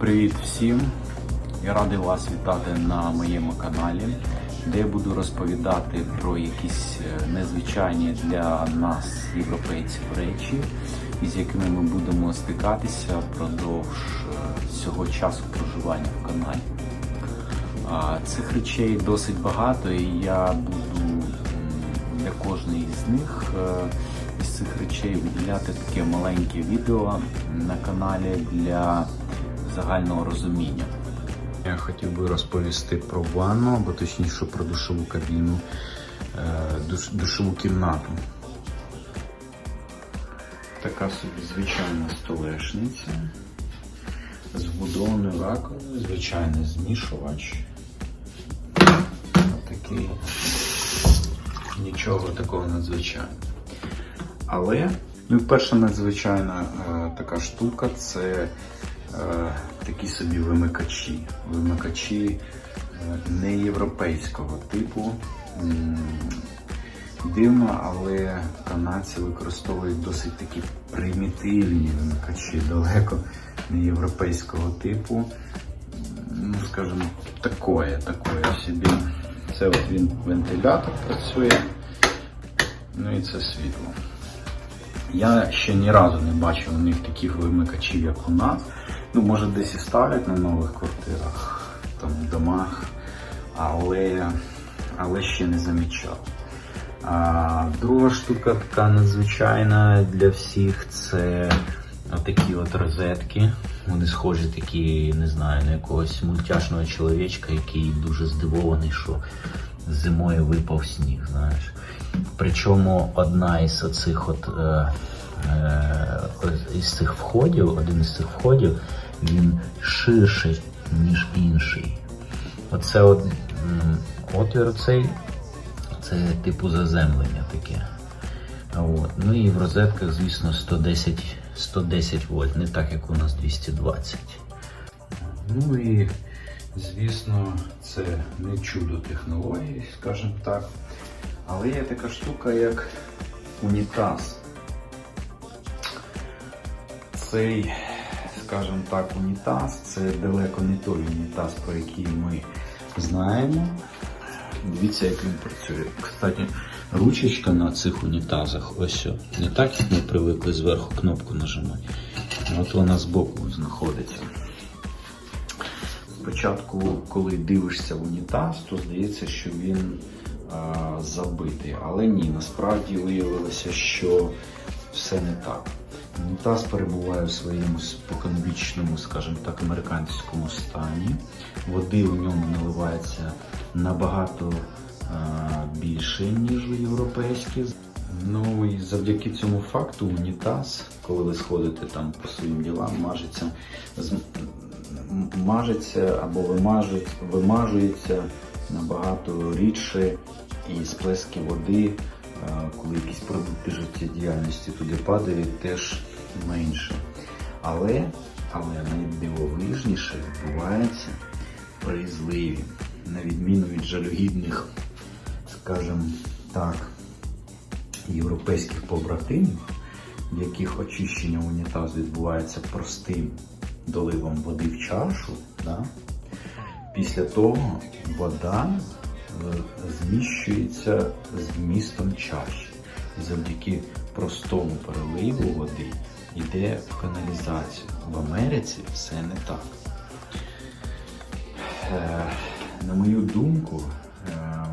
Привіт всім! Я радий вас вітати на моєму каналі, де я буду розповідати про якісь е, незвичайні для нас, європейців, речі, із якими ми будемо стикатися впродовж е, всього часу проживання в каналі. Цих речей досить багато, і я буду для кожної з них е, із цих речей виділяти таке маленьке відео на каналі для загального розуміння. Я хотів би розповісти про ванну, або точніше про душову кабіну, е, душ- душову кімнату. Така собі звичайна столешниця з вбудованою раковиною, звичайний змішувач. Такий нічого такого надзвичайного. Але ну, перша надзвичайна е, така штука це такі собі вимикачі. Вимикачі е, не європейського типу. Дивно, але канадці використовують досить такі примітивні вимикачі, далеко не європейського типу. Ну, скажімо, такое, такое собі. Це от він вентилятор працює. Ну і це світло. Я ще ні разу не бачив у них таких вимикачів, як у нас. Ну, може, десь і ставлять на нових квартирах, там, домах, але, але ще не замічав. А, друга штука така надзвичайна для всіх це отакі от розетки. Вони схожі такі, не знаю, на якогось мультяшного чоловічка, який дуже здивований, що зимою випав сніг, знаєш. Причому одна із оцих от е, е, із цих входів, один із цих входів, він ширший, ніж інший. Оце от отвір цей це типу заземлення таке. От. Ну і в розетках, звісно, 110, 110 вольт, не так, як у нас 220. Ну і, звісно, це не чудо технології, скажімо так. Але є така штука, як унітаз. Цей, скажімо так, унітаз це далеко не той унітаз, про який ми знаємо. Дивіться, як він працює. Кстати, ручечка на цих унітазах, ось не так, як ми привикли зверху кнопку нажимати. От вона збоку знаходиться. Спочатку, коли дивишся в унітаз, то здається, що він а, забитий. Але ні, насправді виявилося, що все не так. Унітаз перебуває в своєму споконвічному, скажімо так, американському стані. Води у ньому наливається набагато а, більше, ніж у європейські. Ну і завдяки цьому факту унітаз, коли ви сходите там по своїм ділам, мажеться, мажеться або вимажується набагато рідше і сплески води, коли якісь продукти життєдіяльності туди падають, теж менше. Але, але найдивовижніше відбувається при зливі, на відміну від жалюгідних, скажімо так, європейських побратимів, в яких очищення унітазу відбувається простим доливом води в чашу. Да? Після того вода зміщується з вмістом чаші. Завдяки простому переливу води йде в каналізацію. В Америці все не так. Е, На мою думку, е,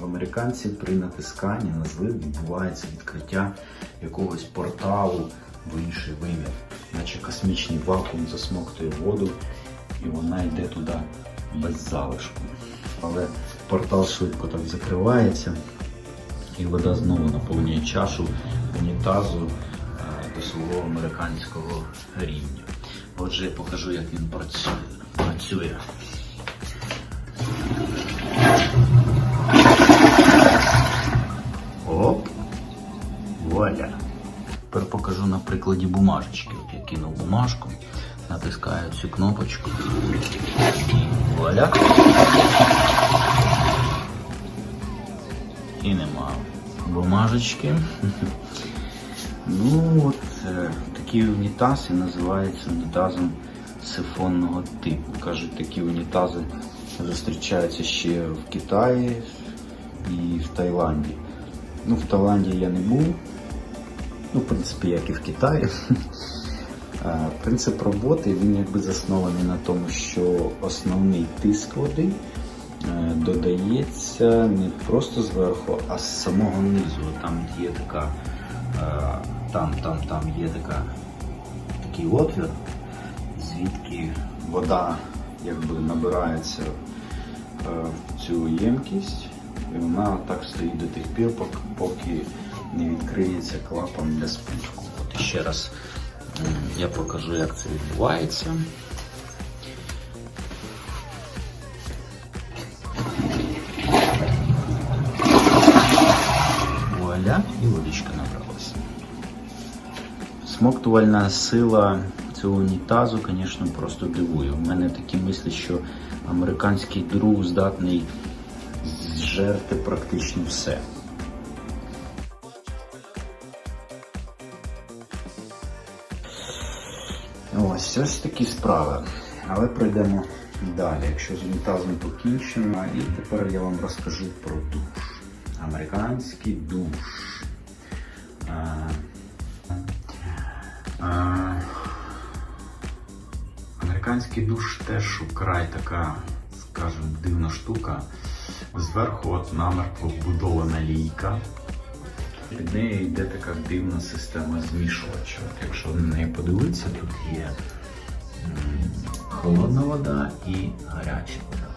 в американців при натисканні на злив відбувається відкриття якогось порталу в інший вимір, наче космічний вакуум засмоктує воду, і вона йде туди без залишку. Але портал швидко так закривається, і вода знову наповнює чашу унітазу е, до свого американського рівня. Отже, я покажу, як він працює. Оп. Вуаля. Тепер покажу на прикладі бумажечки. От я кинув бумажку, натискаю цю кнопочку. І вуаля. І нема бумажечки. Ну от е, такий унітаз і називається унітазом сифонного типу. Кажуть, такі унітази зустрічаються ще в Китаї і в Таїланді. Ну, в Таїланді я не був. Ну, в принципі, як і в Китаї. Е, Принцип роботи він якби заснований на тому, що основний тиск води е, додається не просто зверху, а з самого низу. Там є така, е, там, там, там є така, такий отвір, звідки вода якби набирається в цю ємкість, і вона так стоїть до тих пір, поки не відкриється клапан для спуску. От ще раз я покажу, як це відбувається. Вуаля, і водичка набралася. Смоктувальна сила цього унітазу, звісно, просто дивує. У мене такі мислі, що американський друг здатний зжерти практично все. Ось ось такі справи. Але пройдемо далі. Якщо з унітазом покінчено, і тепер я вам розкажу про душ. Американський душ. А, а, Американський душ теж вкрай така, скажімо, дивна штука. Зверху от намертво вбудована лійка. Від неї йде така дивна система змішувача. Якщо на неї подивитися, тут є холодна вода і гаряча вода.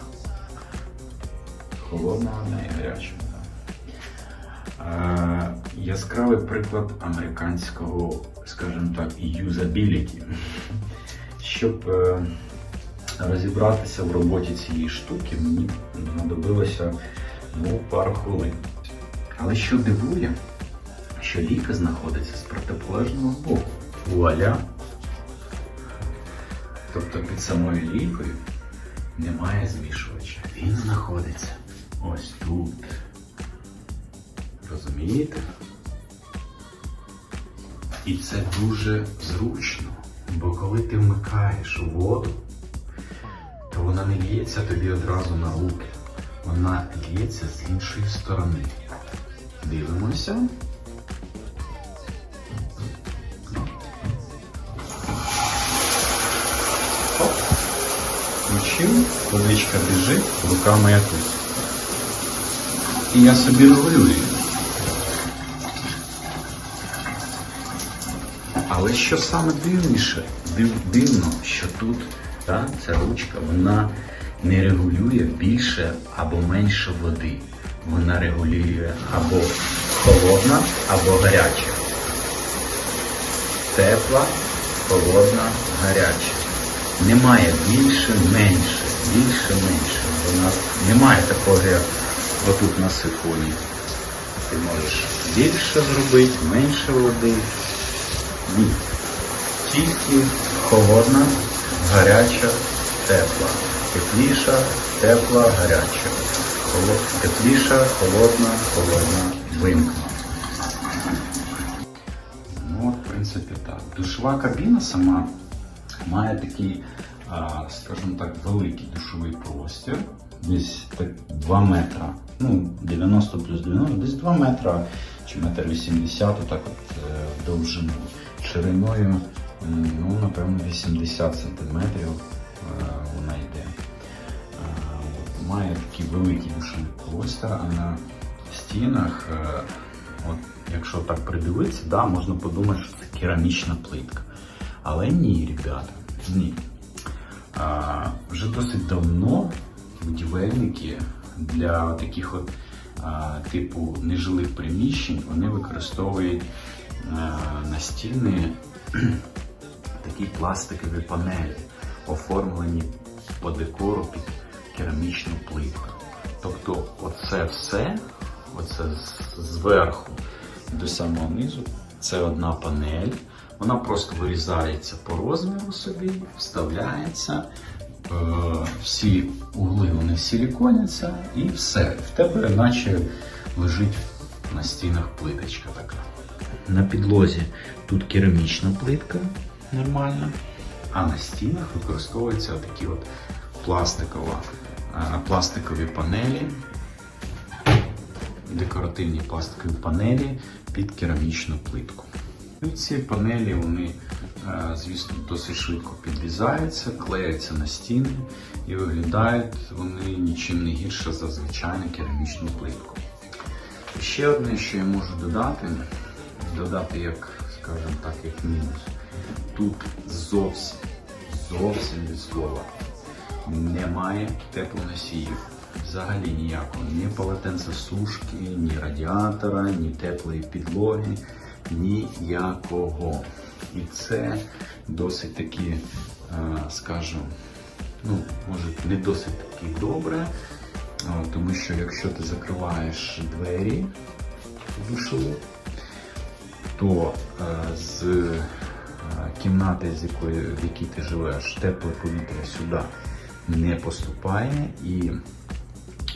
Холодна вода і гаряча вода. Е, яскравий приклад американського, скажімо так, юзабіліті. Щоб е, розібратися в роботі цієї штуки, мені знадобилося ну, пару хвилин. Але що дивує, що ліка знаходиться з протиполежного боку. Вуаля. Тобто під самою лікою немає змішувача. Він знаходиться ось тут. Розумієте? І це дуже зручно, бо коли ти вмикаєш воду, то вона не лється тобі одразу на руки. Вона лється з іншої сторони. Дивимося. Включив, водичка біжить, рука моя тут. І я собі регулюю. Але що саме дивніше, див, дивно, що тут та, ця ручка вона не регулює більше або менше води. Вона регулює або холодна, або гаряча. Тепла, холодна, гаряча. Немає більше, менше, більше, менше. Вона немає такого, як отут на сифоні. Ти можеш більше зробити, менше води. Ні. Тільки холодна, гаряча, тепла. Тепліша, тепла, гаряча. Тепліша, холодна, холодна, вимкнена. Ну, в принципі, так. Душова кабіна сама має такий, скажімо так, великий душовий простір. Десь так 2 метра. Ну, 90 плюс 90, десь 2 метра чи метр 80, отак от е, довжину. Шириною, ну, напевно, 80 сантиметрів е, вона йде. Е, Має такий великий душовий простір, а на стінах, от, якщо так придивитися, да, можна подумати, що це керамічна плитка. Але ні, ребята, ні. А, вже досить давно будівельники для таких от а, типу нежилих приміщень вони використовують а, настільні такі пластикові панелі, оформлені по декору під керамічну плитку. Тобто, оце все, оце зверху до самого низу, це одна панель. Вона просто вирізається по розміру собі, вставляється. Е, всі угли вони силіконяться і все. В тебе наче лежить на стінах плиточка така. На підлозі тут керамічна плитка нормальна. А на стінах використовуються такі от пластикова, е, пластикові панелі, декоративні пластикові панелі під керамічну плитку. Ці панелі вони, е, звісно, досить швидко підрізаються, клеяться на стіни і виглядають вони нічим не гірше за звичайну керамічну плитку. Ще одне, що я можу додати, додати як, скажімо так, як мінус. Тут зовсім, зовсім від слова немає теплоносіїв. Взагалі ніякого. Ні полотенцесушки, ні радіатора, ні теплої підлоги, ніякого. І це досить таки, е, скажу, ну, може, не досить таки добре, е, тому що якщо ти закриваєш двері душові, то е, з кімнати, з якої, в якій ти живеш, тепле повітря сюди не поступає, і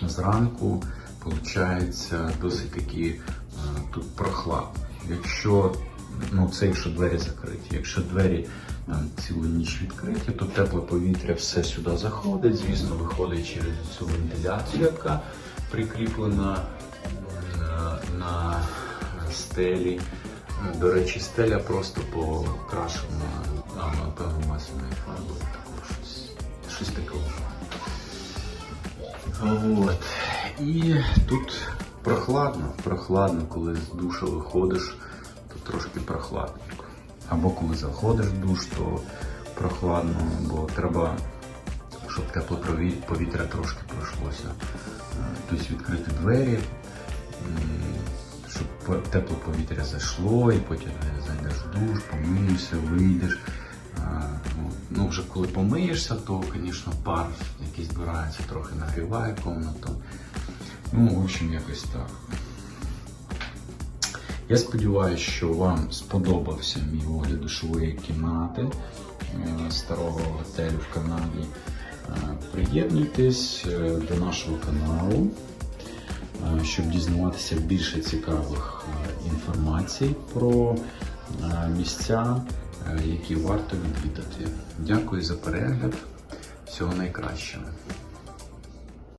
зранку виходить досить таки тут прохладно. Якщо ну це якщо двері закриті, якщо двері там, цілу ніч відкриті, то тепле повітря все сюди заходить, звісно, виходить через цю вентиляцію, яка прикріплена на, на стелі. До речі, стеля просто покрашена, а, напевно, фарбою такого щось, щось такого. От. І тут прохладно, прохладно, коли з душу виходиш, то трошки прохладненько. Або коли заходиш в душ, то прохладно, бо треба, щоб тепле повітря трошки пройшлося. Е, Тобто відкрити двері, щоб тепле повітря зайшло, і потім зайдеш в душ, помиєшся, вийдеш. Ну, Ну, вже коли помиєшся, то, звісно, пар, який збирається, трохи нагріває комнату. Ну, в общем, якось так. Я сподіваюся, що вам сподобався мій огляд душової кімнати е, старого готелю в Канаді. Е, Приєднуйтесь е, до нашого каналу, щоб дізнаватися більше цікавих інформацій про місця, які варто відвідати. Дякую за перегляд. Всього найкращого.